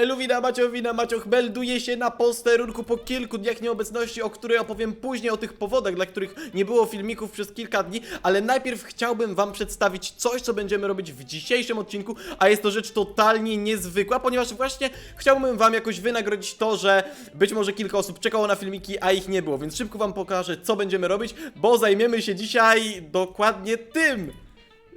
Eluwina Maciowina Macioch melduje się na posterunku po kilku dniach nieobecności, o której opowiem później o tych powodach, dla których nie było filmików przez kilka dni, ale najpierw chciałbym wam przedstawić coś, co będziemy robić w dzisiejszym odcinku, a jest to rzecz totalnie niezwykła, ponieważ właśnie chciałbym wam jakoś wynagrodzić to, że być może kilka osób czekało na filmiki, a ich nie było, więc szybko wam pokażę, co będziemy robić, bo zajmiemy się dzisiaj dokładnie tym.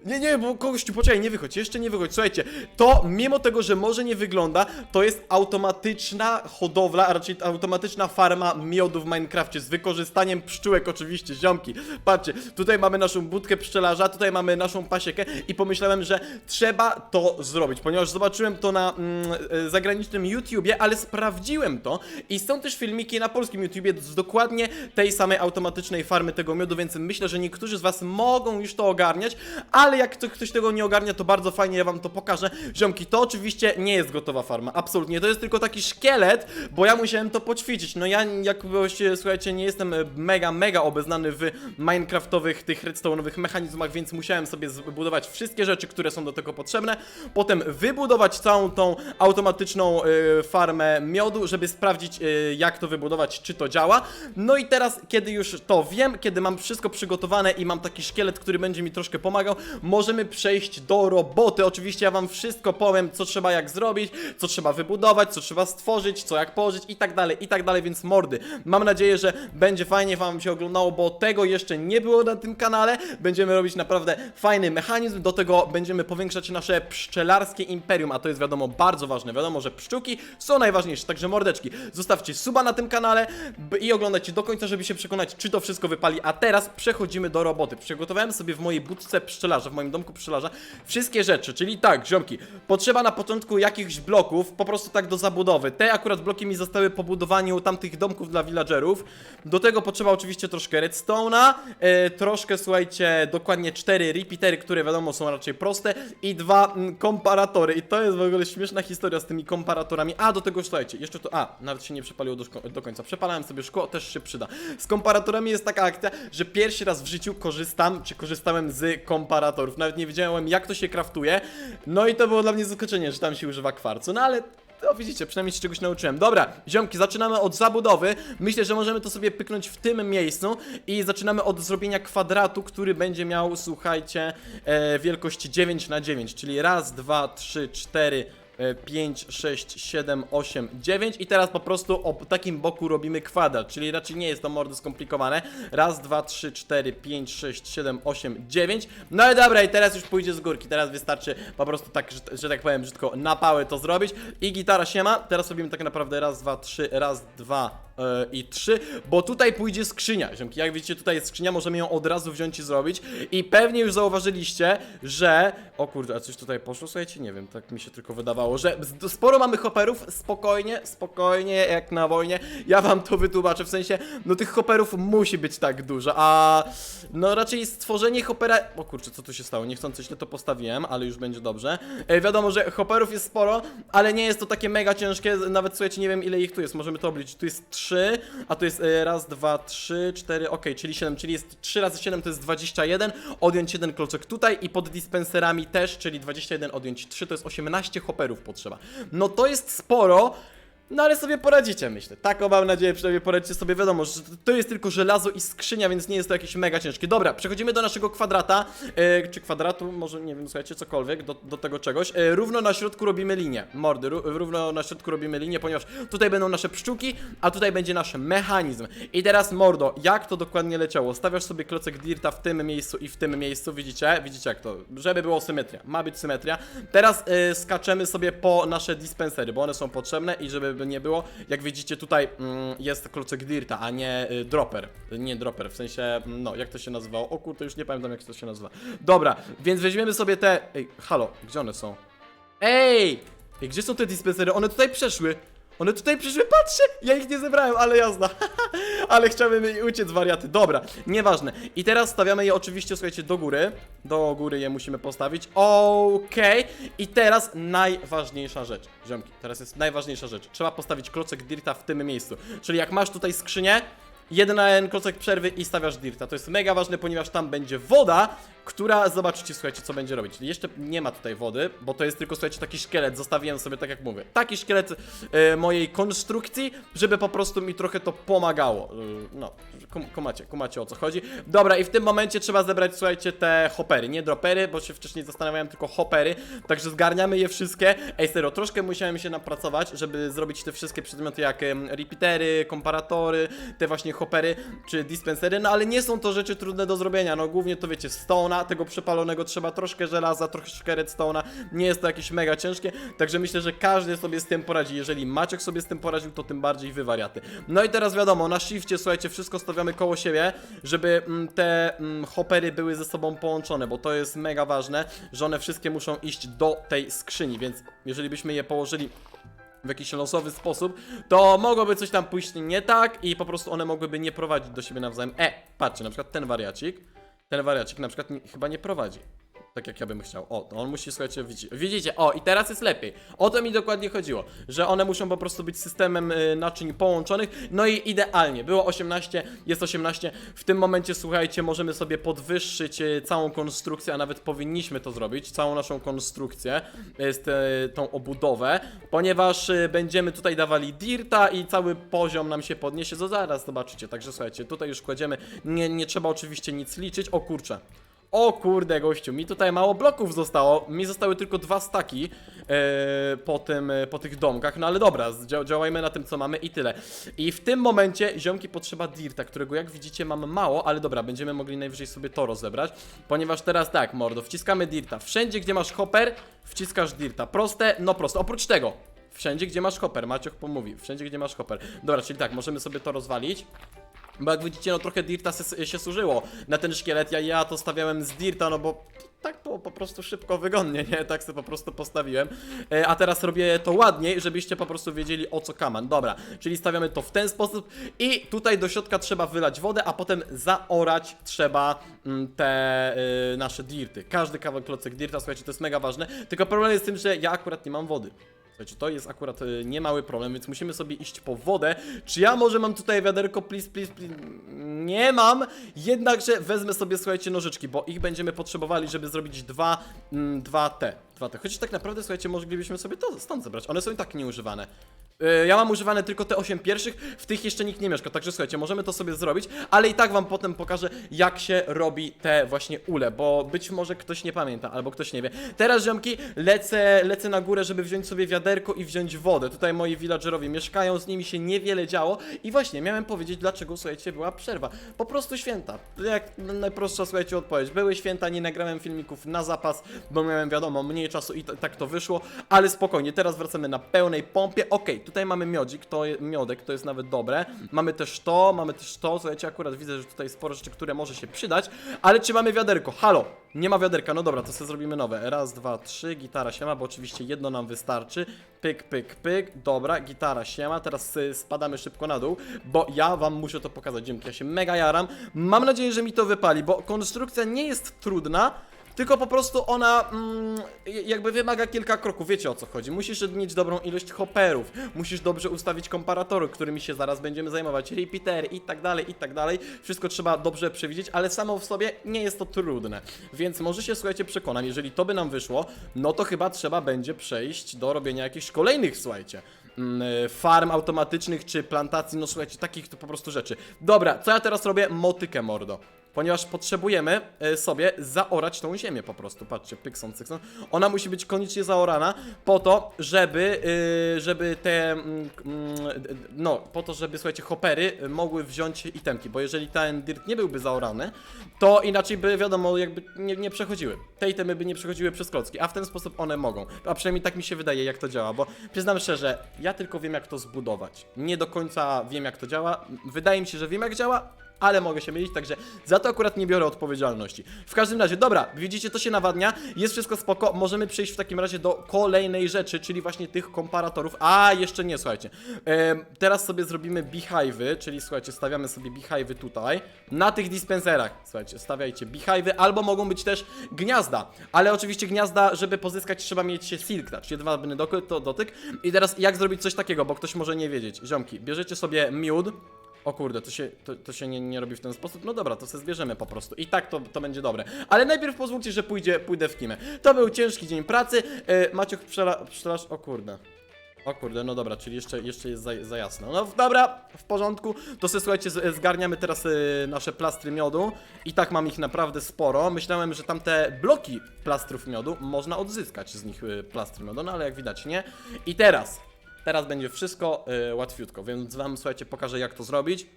Nie, nie, bo kogoś poczekaj, nie wychodź, jeszcze nie wychodź. Słuchajcie, to mimo tego, że może nie wygląda, to jest automatyczna hodowla, a raczej automatyczna farma miodu w Minecrafcie z wykorzystaniem pszczółek oczywiście, ziomki. Patrzcie, tutaj mamy naszą budkę pszczelarza, tutaj mamy naszą pasiekę i pomyślałem, że trzeba to zrobić, ponieważ zobaczyłem to na mm, zagranicznym YouTubie, ale sprawdziłem to i są też filmiki na polskim YouTubie z dokładnie tej samej automatycznej farmy tego miodu, więc myślę, że niektórzy z was mogą już to ogarniać, ale jak to, ktoś tego nie ogarnia, to bardzo fajnie ja wam to pokażę. Ziomki, to oczywiście nie jest gotowa farma, absolutnie, to jest tylko taki szkielet, bo ja musiałem to poćwiczyć. No ja jakoś, słuchajcie, nie jestem e, mega, mega obeznany w minecraftowych, tych redstone'owych mechanizmach, więc musiałem sobie zbudować wszystkie rzeczy, które są do tego potrzebne, potem wybudować całą tą automatyczną e, farmę miodu, żeby sprawdzić e, jak to wybudować, czy to działa. No i teraz, kiedy już to wiem, kiedy mam wszystko przygotowane i mam taki szkielet, który będzie mi troszkę pomagał, możemy przejść do roboty. Oczywiście ja wam wszystko powiem, co trzeba jak zrobić, co trzeba wybudować, co trzeba stworzyć, co jak położyć i tak dalej, i tak dalej, więc mordy. Mam nadzieję, że będzie fajnie wam się oglądało, bo tego jeszcze nie było na tym kanale. Będziemy robić naprawdę fajny mechanizm, do tego będziemy powiększać nasze pszczelarskie imperium, a to jest wiadomo bardzo ważne. Wiadomo, że pszczółki są najważniejsze, także mordeczki, zostawcie suba na tym kanale i oglądajcie do końca, żeby się przekonać, czy to wszystko wypali. A teraz przechodzimy do roboty. Przygotowałem sobie w mojej budce pszczelarza, w moim domku pszczelarza, wszystkie rzeczy, czyli tak, ziomki, potrzeba na początku jakichś bloków, po prostu tak do zabudowy. Te akurat bloki mi zostały po budowaniu tamtych domków dla villagerów. Do tego potrzeba oczywiście troszkę redstone'a, e, troszkę, słuchajcie, dokładnie cztery repeatery, które wiadomo są raczej proste i dwa mm, komparatory. I to jest w ogóle śmieszna historia z tymi komparatorami. A, do tego, słuchajcie, jeszcze to, a, nawet się nie przepaliło do, do końca. Przepalałem sobie szkło, też się przyda. Z komparatorami jest taka akcja, że pierwszy raz w życiu korzystam, czy korzystałem z komparatorów. Nawet nie wiedziałem, jak to się kraftuje. No i to było dla mnie zaskoczenie, że tam się używa kwarcu. No ale no widzicie, przynajmniej się czegoś nauczyłem. Dobra, ziomki, zaczynamy od zabudowy. Myślę, że możemy to sobie pyknąć w tym miejscu i zaczynamy od zrobienia kwadratu, który będzie miał, słuchajcie, e, wielkość 9 na 9, czyli raz, dwa, trzy, cztery. 5, 6, 7, 8, 9 i teraz po prostu o takim boku robimy kwadrat, czyli raczej nie jest to mordo skomplikowane. Raz, dwa, trzy, cztery, pięć, sześć, siedem, osiem, dziewięć. No i dobra, i teraz już pójdzie z górki. Teraz wystarczy po prostu tak, że, że tak powiem, brzydko na pałę to zrobić. I gitara się ma. Teraz robimy tak naprawdę raz, dwa, trzy, raz, dwa, i 3, bo tutaj pójdzie skrzynia, ziomki, jak widzicie tutaj jest skrzynia, możemy ją od razu wziąć i zrobić. I pewnie już zauważyliście, że, o kurde, a coś tutaj poszło, słuchajcie, nie wiem, tak mi się tylko wydawało, że sporo mamy hopperów, spokojnie, spokojnie, jak na wojnie, ja wam to wytłumaczę, w sensie, no tych hopperów musi być tak dużo, a no raczej stworzenie hoppera, o kurczę, co tu się stało, niechcący źle to postawiłem, ale już będzie dobrze, e, wiadomo, że hopperów jest sporo, ale nie jest to takie mega ciężkie, nawet słuchajcie, nie wiem ile ich tu jest, możemy to obliczyć, tu jest 3, a tu jest e, raz, dwa, trzy, cztery, okej, czyli 7, czyli jest 3 razy 7 to jest 21, odjąć jeden klocek tutaj i pod dispenserami też, czyli 21 odjąć 3 to jest 18 hopperów potrzeba. No to jest sporo, no ale sobie poradzicie, myślę. Taką mam nadzieję, przynajmniej poradzicie sobie. Wiadomo, że to jest tylko żelazo i skrzynia, więc nie jest to jakieś mega ciężkie. Dobra, przechodzimy do naszego kwadrata, e, czy kwadratu, może nie wiem, słuchajcie, cokolwiek, do, do tego czegoś. E, równo na środku robimy linię, mordy, ró, równo na środku robimy linię, ponieważ tutaj będą nasze pszczółki, a tutaj będzie nasz mechanizm. I teraz, mordo, jak to dokładnie leciało? Stawiasz sobie klocek dirta w tym miejscu i w tym miejscu, widzicie? Widzicie jak to? Żeby było symetria, ma być symetria. Teraz e, skaczemy sobie po nasze dispensery, bo one są potrzebne i żeby nie było, jak widzicie tutaj mm, jest klocek dirta, a nie y, dropper. Nie dropper, w sensie, no, jak to się nazywało? O kurde, już nie pamiętam jak to się nazywa. Dobra, więc weźmiemy sobie te... Ej, halo, gdzie one są? Ej! Ej, gdzie są te dispensery? One tutaj przeszły. One tutaj przyszły, patrzcie! Ja ich nie zebrałem, ale jazda. ale chciałem mi uciec, wariaty. Dobra, nieważne. I teraz stawiamy je oczywiście, słuchajcie, do góry. Do góry je musimy postawić. Okej. I teraz najważniejsza rzecz. Ziomki, teraz jest najważniejsza rzecz. Trzeba postawić klocek dirta w tym miejscu. Czyli jak masz tutaj skrzynię, jeden klocek przerwy i stawiasz dirta. To jest mega ważne, ponieważ tam będzie woda która, zobaczycie, słuchajcie, co będzie robić. Jeszcze nie ma tutaj wody, bo to jest tylko, słuchajcie, taki szkielet, zostawiłem sobie, tak jak mówię, taki szkielet e, mojej konstrukcji, żeby po prostu mi trochę to pomagało. E, no, kum, kumacie, kumacie o co chodzi. Dobra, i w tym momencie trzeba zebrać, słuchajcie, te hopery, nie dropery, bo się wcześniej zastanawiałem, tylko hopery, także zgarniamy je wszystkie. Ej, serio, troszkę musiałem się napracować, żeby zrobić te wszystkie przedmioty jak em, repeatery, komparatory, te właśnie hopery czy dispensery, no ale nie są to rzeczy trudne do zrobienia, no głównie to wiecie, stone'a, tego przepalonego trzeba troszkę żelaza, troszkę redstone'a, nie jest to jakieś mega ciężkie, także myślę, że każdy sobie z tym poradzi, jeżeli Maciek sobie z tym poradził, to tym bardziej wy wariaty. No i teraz wiadomo, na shifcie, słuchajcie, wszystko stawiamy koło siebie, żeby mm, te mm, hopery były ze sobą połączone, bo to jest mega ważne, że one wszystkie muszą iść do tej skrzyni, więc jeżeli byśmy je położyli w jakiś losowy sposób, to mogłoby coś tam pójść nie tak i po prostu one mogłyby nie prowadzić do siebie nawzajem. E, patrzcie, na przykład ten wariacik, ten wariacik na przykład nie, chyba nie prowadzi. Tak jak ja bym chciał. O, to on musi, słuchajcie, widzicie, widzicie, o i teraz jest lepiej. O to mi dokładnie chodziło, że one muszą po prostu być systemem y, naczyń połączonych, no i idealnie. Było 18, jest 18. W tym momencie, słuchajcie, możemy sobie podwyższyć y, całą konstrukcję, a nawet powinniśmy to zrobić, całą naszą konstrukcję, y, z te, tą obudowę, ponieważ y, będziemy tutaj dawali dirta i cały poziom nam się podniesie, to zaraz zobaczycie. Także słuchajcie, tutaj już kładziemy, nie, nie trzeba oczywiście nic liczyć. O kurczę. O kurde, gościu, mi tutaj mało bloków zostało. Mi zostały tylko dwa staki e, po, tym, e, po tych domkach. No ale dobra, dzia działajmy na tym, co mamy i tyle. I w tym momencie, ziomki, potrzeba dirta, którego jak widzicie mam mało, ale dobra, będziemy mogli najwyżej sobie to rozebrać. Ponieważ teraz tak, mordo, wciskamy dirta. Wszędzie, gdzie masz hopper, wciskasz dirta. Proste, no proste. Oprócz tego, wszędzie, gdzie masz hopper, Maciuch pomówi, wszędzie, gdzie masz hopper. Dobra, czyli tak, możemy sobie to rozwalić. Bo jak widzicie, no trochę dirta se, się służyło na ten szkielet. Ja, ja to stawiałem z dirta, no bo tak było po prostu szybko, wygodnie, nie? Tak sobie po prostu postawiłem. E, a teraz robię to ładniej, żebyście po prostu wiedzieli o co kaman. Dobra, czyli stawiamy to w ten sposób i tutaj do środka trzeba wylać wodę, a potem zaorać trzeba mm, te y, nasze dirty. Każdy kawałek klocek dirta, słuchajcie, to jest mega ważne. Tylko problem jest z tym, że ja akurat nie mam wody. Słuchajcie, to jest akurat y, niemały problem, więc musimy sobie iść po wodę. Czy ja może mam tutaj wiaderko, please, please, please? Nie mam, jednakże wezmę sobie, słuchajcie, nożyczki, bo ich będziemy potrzebowali, żeby zrobić dwa, mm, dwa te, dwa te. Chociaż tak naprawdę, słuchajcie, moglibyśmy sobie to stąd zebrać, one są i tak nieużywane. Y, Ja mam używane tylko te 8 pierwszych, w tych jeszcze nikt nie mieszka, także słuchajcie, możemy to sobie zrobić, ale i tak wam potem pokażę, jak się robi te właśnie ule, bo być może ktoś nie pamięta, albo ktoś nie wie. Teraz, ziomki, lecę, lecę na górę, żeby wziąć sobie wiaderko i wziąć wodę. Tutaj moi villagerowie mieszkają, z nimi się niewiele działo i właśnie miałem powiedzieć, dlaczego, słuchajcie, była przerwa. Po prostu święta. Jak najprostsza, słuchajcie, odpowiedź. Były święta, nie nagrałem filmików na zapas, bo miałem, wiadomo, mniej czasu i tak to wyszło, ale spokojnie, teraz wracamy na pełnej pompie. Okej, tutaj mamy miodzik, to je, miodek, to jest nawet dobre. Mamy też to, mamy też to, słuchajcie, akurat widzę, że tutaj sporo rzeczy, które może się przydać, ale czy mamy wiaderko? Halo, nie ma wiaderka, no dobra, to sobie zrobimy nowe. Raz, dwa, trzy, gitara siema, bo oczywiście jedno nam wystarczy. Pyk, pyk, pyk, dobra, gitara siema, teraz spadamy szybko na dół, bo ja wam muszę to pokazać, dzięki, ja się mega jaram. Mam nadzieję, że mi to wypali, bo konstrukcja nie jest trudna, tylko po prostu ona mm, jakby wymaga kilka kroków, wiecie o co chodzi. Musisz mieć dobrą ilość hopperów, musisz dobrze ustawić komparatory, którymi się zaraz będziemy zajmować, repeatery i tak dalej, i tak dalej. Wszystko trzeba dobrze przewidzieć, ale samo w sobie nie jest to trudne. Więc może się, słuchajcie, przekonam, jeżeli to by nam wyszło, no to chyba trzeba będzie przejść do robienia jakichś kolejnych, słuchajcie mm, farm automatycznych czy plantacji, no słuchajcie, takich to po prostu rzeczy. Dobra, co ja teraz robię? Motykę, mordo. Ponieważ potrzebujemy e, sobie zaorać tą ziemię po prostu. Patrzcie, pykson, cykson. Ona musi być koniecznie zaorana po to, żeby, y, żeby te, mm, mm, no, po to, żeby, słuchajcie, hopery mogły wziąć itemki, bo jeżeli ten dirt nie byłby zaorany, to inaczej by, wiadomo, jakby nie, nie przechodziły. Te itemy by nie przechodziły przez klocki, a w ten sposób one mogą. A przynajmniej tak mi się wydaje, jak to działa, bo przyznam szczerze, ja tylko wiem, jak to zbudować. Nie do końca wiem, jak to działa. Wydaje mi się, że wiem, jak działa, ale mogę się mylić, także za to akurat nie biorę odpowiedzialności. W każdym razie, dobra, widzicie, to się nawadnia, jest wszystko spoko, możemy przejść w takim razie do kolejnej rzeczy, czyli właśnie tych komparatorów. A, jeszcze nie, słuchajcie. Teraz sobie zrobimy beehive'y, czyli słuchajcie, stawiamy sobie beehive'y tutaj, na tych dispenserach. Słuchajcie, stawiajcie beehive'y, albo mogą być też gniazda, ale oczywiście gniazda, żeby pozyskać, trzeba mieć się silk touch, jedwabny dotyk, to dotyk. I teraz jak zrobić coś takiego, bo ktoś może nie wiedzieć. Ziomki, bierzecie sobie miód, O kurde, to się, to, to się nie, nie robi w ten sposób. No dobra, to sobie zbierzemy po prostu. I tak to, to będzie dobre. Ale najpierw pozwólcie, że pójdzie, pójdę w kimę. To był ciężki dzień pracy. E, Maciuch pszczelarz, o kurde. O kurde, no dobra, czyli jeszcze, jeszcze jest za, za jasno. No dobra, w porządku. To sobie słuchajcie, zgarniamy teraz y, nasze plastry miodu. I tak mam ich naprawdę sporo. Myślałem, że tamte bloki plastrów miodu można odzyskać z nich y, plastry miodu, no ale jak widać nie. I teraz, teraz będzie wszystko y, łatwiutko, więc wam słuchajcie, pokażę jak to zrobić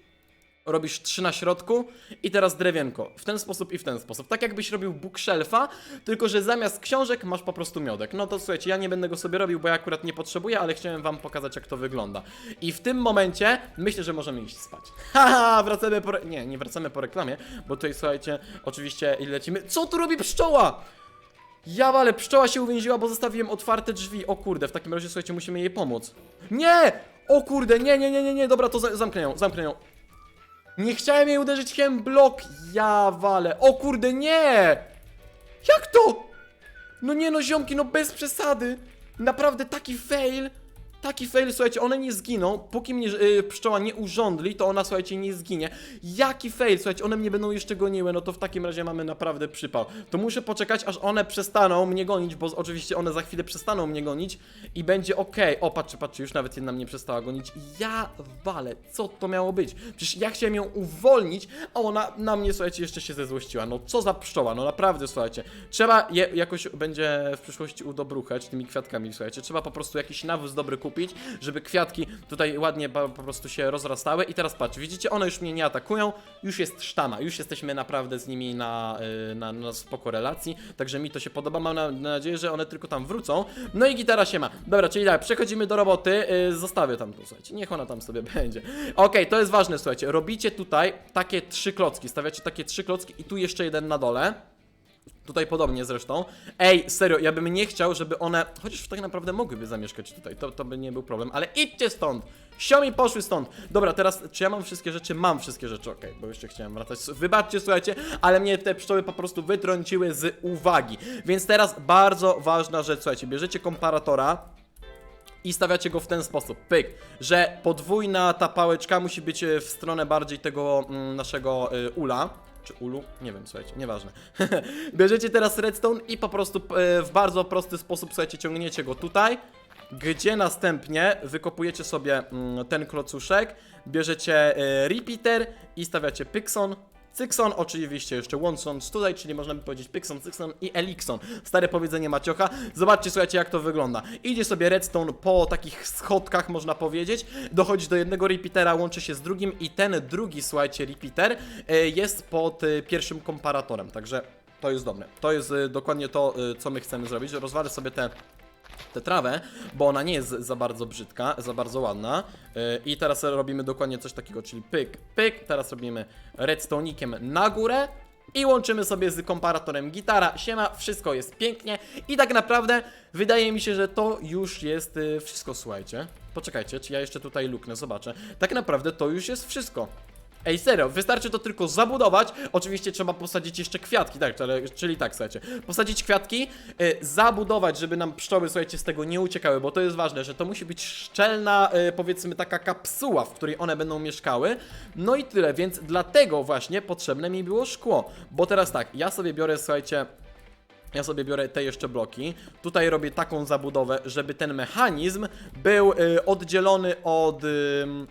robisz trzy na środku i teraz drewienko. W ten sposób i w ten sposób. Tak jakbyś robił bookshelfa, tylko że zamiast książek masz po prostu miodek. No to słuchajcie, ja nie będę go sobie robił, bo ja akurat nie potrzebuję, ale chciałem wam pokazać jak to wygląda. I w tym momencie myślę, że możemy iść spać. Haha, wracamy po... Nie, nie wracamy po reklamie, bo tutaj słuchajcie, oczywiście lecimy... Co tu robi pszczoła? Ja ale pszczoła się uwięziła, bo zostawiłem otwarte drzwi. O kurde, w takim razie słuchajcie, musimy jej pomóc. Nie! O kurde, nie, nie, nie, nie, nie, dobra, to za zamknę ją, zamknę ją. Nie chciałem jej uderzyć chciałem blok. Ja wale. O kurde, nie! Jak to? No nie no, ziomki, no bez przesady. Naprawdę taki fail. Taki fail, słuchajcie, one nie zginą, póki mnie y, pszczoła nie urządli, to ona, słuchajcie, nie zginie. Jaki fail, słuchajcie, one mnie będą jeszcze goniły, no to w takim razie mamy naprawdę przypał. To muszę poczekać, aż one przestaną mnie gonić, bo oczywiście one za chwilę przestaną mnie gonić i będzie okej. O, patrzcie, patrzcie, już nawet jedna mnie przestała gonić. Ja walę, co to miało być? Przecież ja chciałem ją uwolnić, a ona na mnie, słuchajcie, jeszcze się zezłościła. No co za pszczoła, no naprawdę, słuchajcie. Trzeba je jakoś będzie w przyszłości udobruchać tymi kwiatkami, słuchajcie. Trzeba po prostu jakiś nawóz dobry kupić, żeby kwiatki tutaj ładnie po, prostu się rozrastały. I teraz patrz, widzicie, one już mnie nie atakują, już jest sztama, już jesteśmy naprawdę z nimi na, y, na, na spoko relacji, także mi to się podoba, mam na, nadzieję, że one tylko tam wrócą. No i gitara się ma. Dobra, czyli tak, przechodzimy do roboty, y, zostawię tam słuchajcie, niech ona tam sobie będzie. Okej, to jest ważne, słuchajcie, robicie tutaj takie trzy klocki, stawiacie takie trzy klocki i tu jeszcze jeden na dole. Tutaj podobnie zresztą. Ej, serio, ja bym nie chciał, żeby one. Chociaż tak naprawdę mogłyby zamieszkać tutaj, to, to by nie był problem, ale idźcie stąd! Siomi poszły stąd! Dobra, teraz czy ja mam wszystkie rzeczy? Mam wszystkie rzeczy, okej, bo jeszcze chciałem wracać. Wybaczcie, słuchajcie, ale mnie te pszczoły po prostu wytrąciły z uwagi. Więc teraz bardzo ważna rzecz, słuchajcie, bierzecie komparatora i stawiacie go w ten sposób, pyk, że podwójna ta pałeczka musi być e, w stronę bardziej tego mm, naszego y, ula. Czy ulu? Nie wiem, słuchajcie, nieważne. Bierzecie teraz redstone i po prostu e, w bardzo prosty sposób, słuchajcie, ciągniecie go tutaj, gdzie następnie wykopujecie sobie mm, ten klocuszek, bierzecie e, repeater i stawiacie pykson, Cykson, oczywiście jeszcze łącząc tutaj, czyli można by powiedzieć Pykson, Cykson i Elikson. Stare powiedzenie Maciocha. Zobaczcie, słuchajcie, jak to wygląda. Idzie sobie redstone po takich schodkach, można powiedzieć. Dochodzi do jednego repeatera, łączy się z drugim i ten drugi, słuchajcie, repeater e, jest pod e, pierwszym komparatorem. Także to jest dobre. To jest e, dokładnie to, co my chcemy zrobić. Rozwalę sobie te tę trawę, bo ona nie jest za bardzo brzydka, za bardzo ładna. Yy, I teraz robimy dokładnie coś takiego, czyli pyk, pyk. Teraz robimy redstone'ikiem na górę. I łączymy sobie z komparatorem gitara, siema, wszystko jest pięknie i tak naprawdę wydaje mi się, że to już jest y, wszystko, słuchajcie. Poczekajcie, czy ja jeszcze tutaj luknę, zobaczę. Tak naprawdę to już jest wszystko. Ej, serio, wystarczy to tylko zabudować. Oczywiście trzeba posadzić jeszcze kwiatki, tak, czyli, czyli tak, słuchajcie. Posadzić kwiatki, y, zabudować, żeby nam pszczoły, słuchajcie, z tego nie uciekały, bo to jest ważne, że to musi być szczelna, y, powiedzmy, taka kapsuła, w której one będą mieszkały. No i tyle, więc dlatego właśnie potrzebne mi było szkło. Bo teraz tak, ja sobie biorę, słuchajcie, ja sobie biorę te jeszcze bloki. Tutaj robię taką zabudowę, żeby ten mechanizm był y, oddzielony od, y, mm,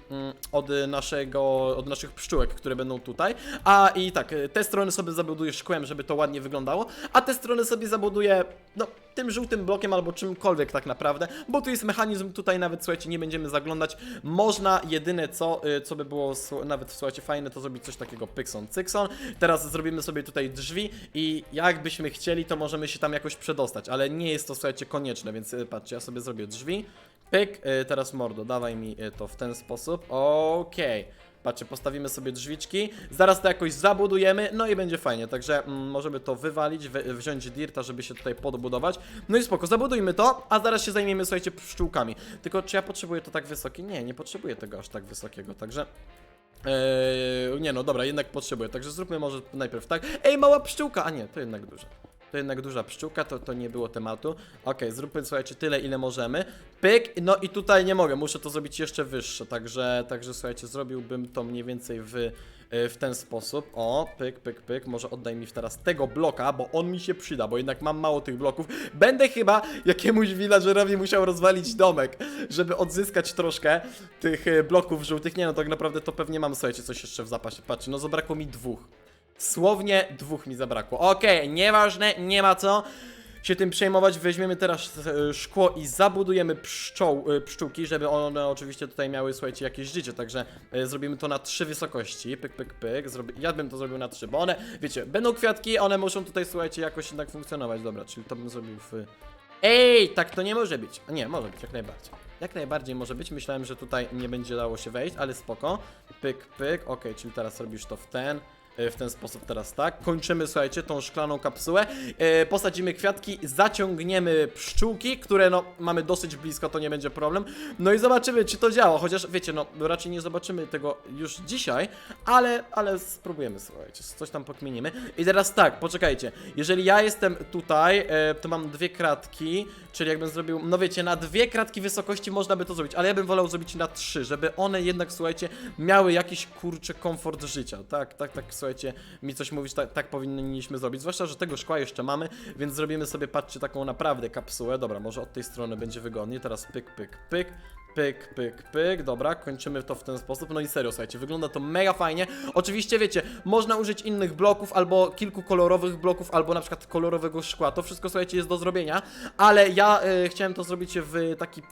od naszego, od naszych pszczółek, które będą tutaj. A i tak, y, te strony sobie zabuduję szkłem, żeby to ładnie wyglądało, a te strony sobie zabuduję, no, tym żółtym blokiem albo czymkolwiek tak naprawdę, bo tu jest mechanizm, tutaj nawet, słuchajcie, nie będziemy zaglądać. Można jedyne co, y, co by było nawet, słuchajcie, fajne, to zrobić coś takiego pykson, cykson. Teraz zrobimy sobie tutaj drzwi i jakbyśmy chcieli, to możemy się tam jakoś przedostać, ale nie jest to, słuchajcie, konieczne, więc y, patrzcie, ja sobie zrobię drzwi. Pyk, y, teraz mordo, dawaj mi to w ten sposób. Okej. Patrzcie, postawimy sobie drzwiczki, zaraz to jakoś zabudujemy, no i będzie fajnie, także mm, możemy to wywalić, we, wziąć dirta, żeby się tutaj podbudować. No i spoko, zabudujmy to, a zaraz się zajmiemy, słuchajcie, pszczółkami. Tylko czy ja potrzebuję to tak wysokie? Nie, nie potrzebuję tego aż tak wysokiego, także... Eee, nie no, dobra, jednak potrzebuję, także zróbmy może najpierw tak. Ej, mała pszczółka! A nie, to jednak duża. To jednak duża pszczółka, to, to nie było tematu. Okej, zróbmy, słuchajcie, tyle, ile możemy. Pyk, no i tutaj nie mogę, muszę to zrobić jeszcze wyższe, także, także słuchajcie, zrobiłbym to mniej więcej w, y, w ten sposób. O, pyk, pyk, pyk, może oddaj mi teraz tego bloka, bo on mi się przyda, bo jednak mam mało tych bloków. Będę chyba jakiemuś villagerowi musiał rozwalić domek, żeby odzyskać troszkę tych y, bloków żółtych. Nie no, tak naprawdę to pewnie mam, słuchajcie, coś jeszcze w zapasie. Patrzcie, no zabrakło mi dwóch. Słownie dwóch mi zabrakło. Okej, nieważne, nie ma co się tym przejmować. Weźmiemy teraz e, szkło i zabudujemy pszczoł, e, pszczółki, żeby one oczywiście tutaj miały, słuchajcie, jakieś życie. Także e, zrobimy to na trzy wysokości. Pyk, pyk, pyk. Zrobi... Ja bym to zrobił na trzy, bo one, wiecie, będą kwiatki, one muszą tutaj, słuchajcie, jakoś jednak funkcjonować. Dobra, czyli to bym zrobił w... Ej, tak to nie może być. Nie, może być, jak najbardziej. Jak najbardziej może być. Myślałem, że tutaj nie będzie dało się wejść, ale spoko. Pyk, pyk. Okej, czyli teraz robisz to w ten. E, W ten sposób teraz tak. Kończymy, słuchajcie, tą szklaną kapsułę. E, posadzimy kwiatki, zaciągniemy pszczółki, które no mamy dosyć blisko, to nie będzie problem. No i zobaczymy, czy to działa. Chociaż wiecie, no raczej nie zobaczymy tego już dzisiaj, ale, ale spróbujemy, słuchajcie, coś tam pokminimy. I teraz tak, poczekajcie. Jeżeli ja jestem tutaj, e, to mam dwie kratki, czyli jakbym zrobił, no wiecie, na dwie kratki wysokości można by to zrobić, ale ja bym wolał zrobić na trzy, żeby one jednak, słuchajcie, miały jakiś kurczy komfort życia. Tak, tak, tak, słuchajcie, mi coś mówić, tak, tak powinniśmy zrobić. Zwłaszcza, że tego szkła jeszcze mamy, więc zrobimy sobie, patrzcie, taką naprawdę kapsułę. Dobra, może od tej strony będzie wygodniej. Teraz pyk, pyk, pyk. Pyk, pyk, pyk, dobra, kończymy to w ten sposób. No i serio, słuchajcie, wygląda to mega fajnie. Oczywiście, wiecie, można użyć innych bloków, albo kilku kolorowych bloków, albo na przykład kolorowego szkła. To wszystko, słuchajcie, jest do zrobienia, ale ja y, chciałem to zrobić w taki, y,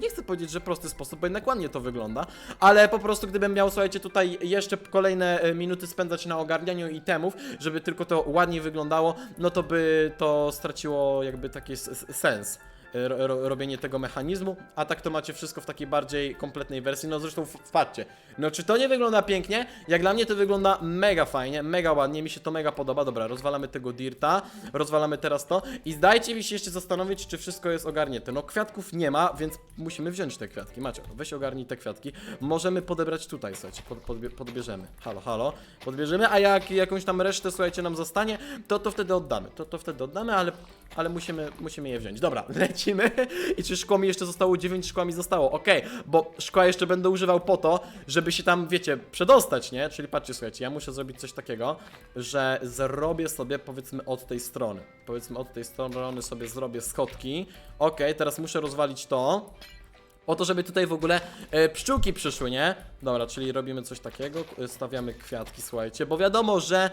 nie chcę powiedzieć, że prosty sposób, bo jednak ładnie to wygląda, ale po prostu gdybym miał, słuchajcie, tutaj jeszcze kolejne y, minuty spędzać na ogarnianiu itemów, żeby tylko to ładnie wyglądało, no to by to straciło jakby taki sens ro, ro, robienie tego mechanizmu, a tak to macie wszystko w takiej bardziej kompletnej wersji. No zresztą w- wpadźcie. No czy to nie wygląda pięknie? Jak dla mnie to wygląda mega fajnie, mega ładnie, mi się to mega podoba. Dobra, rozwalamy tego dirta, rozwalamy teraz to i zdajcie mi się jeszcze zastanowić, czy wszystko jest ogarnięte. No kwiatków nie ma, więc musimy wziąć te kwiatki. Macie, weź ogarnij te kwiatki. Możemy podebrać tutaj, słuchajcie, pod, podbie, podbierzemy. Halo, halo, podbierzemy, a jak jakąś tam resztę, słuchajcie, nam zostanie, to, to wtedy oddamy. To, to wtedy oddamy, ale, ale musimy, musimy je wziąć. Dobra, lecimy. I czy szkło mi jeszcze zostało? 9 szkła mi zostało. Okej, bo szkła jeszcze będę używał po to, żeby się tam, wiecie, przedostać, nie? Czyli patrzcie, słuchajcie, ja muszę zrobić coś takiego, że zrobię sobie, powiedzmy, od tej strony. Powiedzmy, od tej strony sobie zrobię schodki. Okej, teraz muszę rozwalić to. Po to, żeby tutaj w ogóle e, pszczółki przyszły, nie? Dobra, czyli robimy coś takiego, stawiamy kwiatki, słuchajcie, bo wiadomo, że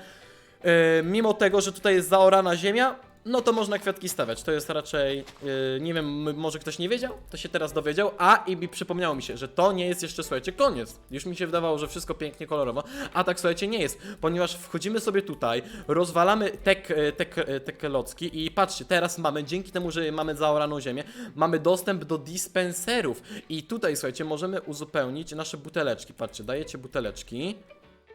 e, mimo tego, że tutaj jest zaorana ziemia, no to można kwiatki stawiać. To jest raczej, e, nie wiem, może ktoś nie wiedział, to się teraz dowiedział, a i mi przypomniało mi się, że to nie jest jeszcze, słuchajcie, koniec. Już mi się wydawało, że wszystko pięknie kolorowo, a tak, słuchajcie, nie jest, ponieważ wchodzimy sobie tutaj, rozwalamy te, k- te, k- te klocki i patrzcie, teraz mamy, dzięki temu, że mamy zaoraną ziemię, mamy dostęp do dispenserów i tutaj, słuchajcie, możemy uzupełnić nasze buteleczki. Patrzcie, dajecie buteleczki.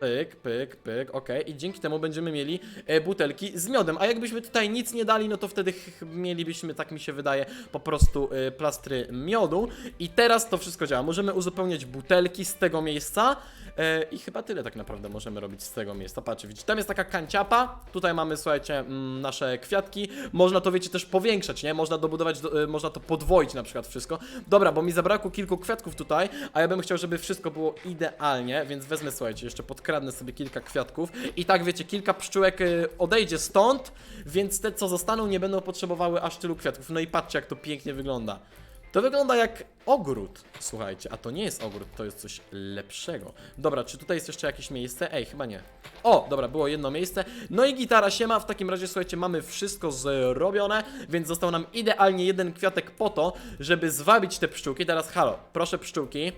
Pyk, pyk, pyk, okej. I dzięki temu będziemy mieli e, butelki z miodem. A jakbyśmy tutaj nic nie dali, no to wtedy mielibyśmy, tak mi się wydaje, po prostu e, plastry miodu. I teraz to wszystko działa. Możemy uzupełniać butelki z tego miejsca. E, I chyba tyle tak naprawdę możemy robić z tego miejsca. Patrzcie, widzicie, tam jest taka kanciapa. Tutaj mamy, słuchajcie, mm, nasze kwiatki. Można to, wiecie, też powiększać, nie? Można dobudować, do, e, można to podwoić na przykład wszystko. Dobra, bo mi zabrakło kilku kwiatków tutaj, a ja bym chciał, żeby wszystko było idealnie, więc wezmę, słuchajcie, jeszcze podkradnę sobie kilka kwiatków. I tak, wiecie, kilka pszczółek y, odejdzie stąd, więc te, co zostaną, nie będą potrzebowały aż tylu kwiatków. No i patrzcie, jak to pięknie wygląda. To wygląda jak ogród, słuchajcie, a to nie jest ogród, to jest coś lepszego. Dobra, czy tutaj jest jeszcze jakieś miejsce? Ej, chyba nie. O, dobra, było jedno miejsce. No i gitara się ma, w takim razie, słuchajcie, mamy wszystko zrobione, więc został nam idealnie jeden kwiatek po to, żeby zwabić te pszczółki. Teraz halo, proszę pszczółki.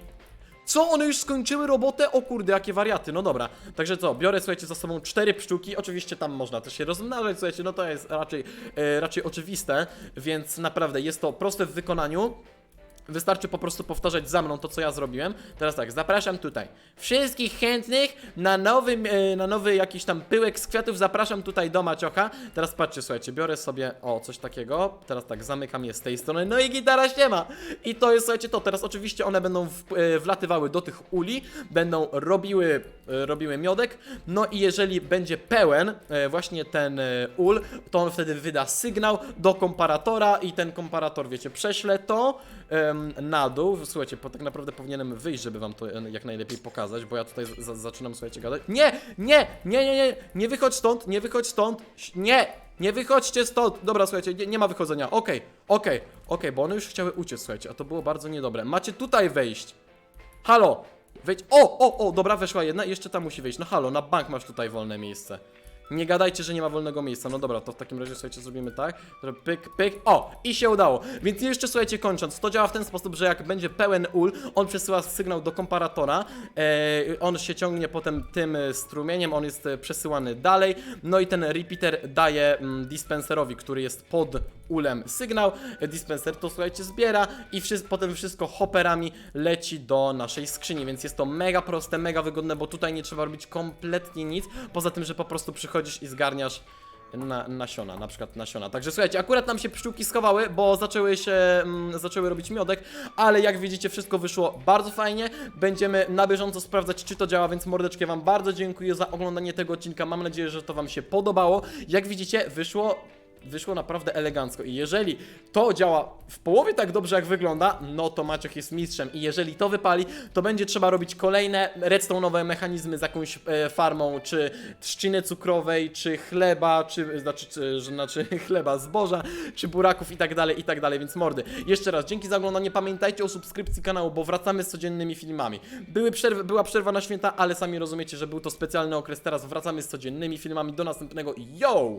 Co? One już skończyły robotę? O kurde, jakie wariaty. No dobra. Także co, biorę, słuchajcie, za sobą cztery pszczółki. Oczywiście tam można też się rozmnażać, słuchajcie, no to jest raczej, e, raczej oczywiste, więc naprawdę jest to proste w wykonaniu. Wystarczy po prostu powtarzać za mną to, co ja zrobiłem. Teraz tak, zapraszam tutaj. Wszystkich chętnych na nowy, e, na nowy jakiś tam pyłek z kwiatów zapraszam tutaj do Maciocha. Teraz patrzcie, słuchajcie, biorę sobie, o, coś takiego. Teraz tak, zamykam je z tej strony, no i gitara się ma. I to jest, słuchajcie, to. Teraz oczywiście one będą w, e, wlatywały do tych uli, będą robiły, e, robiły miodek. No i jeżeli będzie pełen właśnie ten ul, to on wtedy wyda sygnał do komparatora i ten komparator, wiecie, prześle to na dół. Słuchajcie, po, tak naprawdę powinienem wyjść, żeby wam to e, jak najlepiej pokazać, bo ja tutaj z- z- zaczynam, słuchajcie, gadać. Nie, nie, nie, nie, nie, nie wychodź stąd, nie wychodź stąd, nie, nie wychodźcie stąd. Dobra, słuchajcie, nie, nie ma wychodzenia, okej, okej, okej, bo one już chciały uciec, słuchajcie, a to było bardzo niedobre. Macie tutaj wejść. Halo, wejdź, o, o, o, dobra, weszła jedna i jeszcze ta musi wejść. No halo, na bank masz tutaj wolne miejsce. Nie gadajcie, że nie ma wolnego miejsca. No dobra, to w takim razie słuchajcie, zrobimy tak, że pyk, pyk, o, i się udało. Więc jeszcze słuchajcie, kończąc, to działa w ten sposób, że jak będzie pełen ul, on przesyła sygnał do komparatora, e, on się ciągnie potem tym e, strumieniem, on jest e, przesyłany dalej, no i ten repeater daje mm, dispenserowi, który jest pod ulem sygnał, e, dispenser to słuchajcie zbiera i wszy potem wszystko hopperami leci do naszej skrzyni, więc jest to mega proste, mega wygodne, bo tutaj nie trzeba robić kompletnie nic, poza tym, że po prostu przychodzisz i zgarniasz na, nasiona, na przykład nasiona. Także słuchajcie, akurat nam się pszczółki schowały, bo zaczęły się, mm, zaczęły robić miodek, ale jak widzicie wszystko wyszło bardzo fajnie. Będziemy na bieżąco sprawdzać, czy to działa, więc mordeczkie wam bardzo dziękuję za oglądanie tego odcinka. Mam nadzieję, że to wam się podobało. Jak widzicie, wyszło wyszło naprawdę elegancko. I jeżeli to działa w połowie tak dobrze jak wygląda, no to Maciek jest mistrzem. I jeżeli to wypali, to będzie trzeba robić kolejne redstone'owe mechanizmy z jakąś e, farmą, czy trzciny cukrowej, czy chleba, czy znaczy, czy, znaczy chleba, zboża, czy buraków i tak dalej, i tak dalej, więc mordy. Jeszcze raz, dzięki za oglądanie, pamiętajcie o subskrypcji kanału, bo wracamy z codziennymi filmami. Były przerwy, była przerwa na święta, ale sami rozumiecie, że był to specjalny okres, teraz wracamy z codziennymi filmami, do następnego, yo!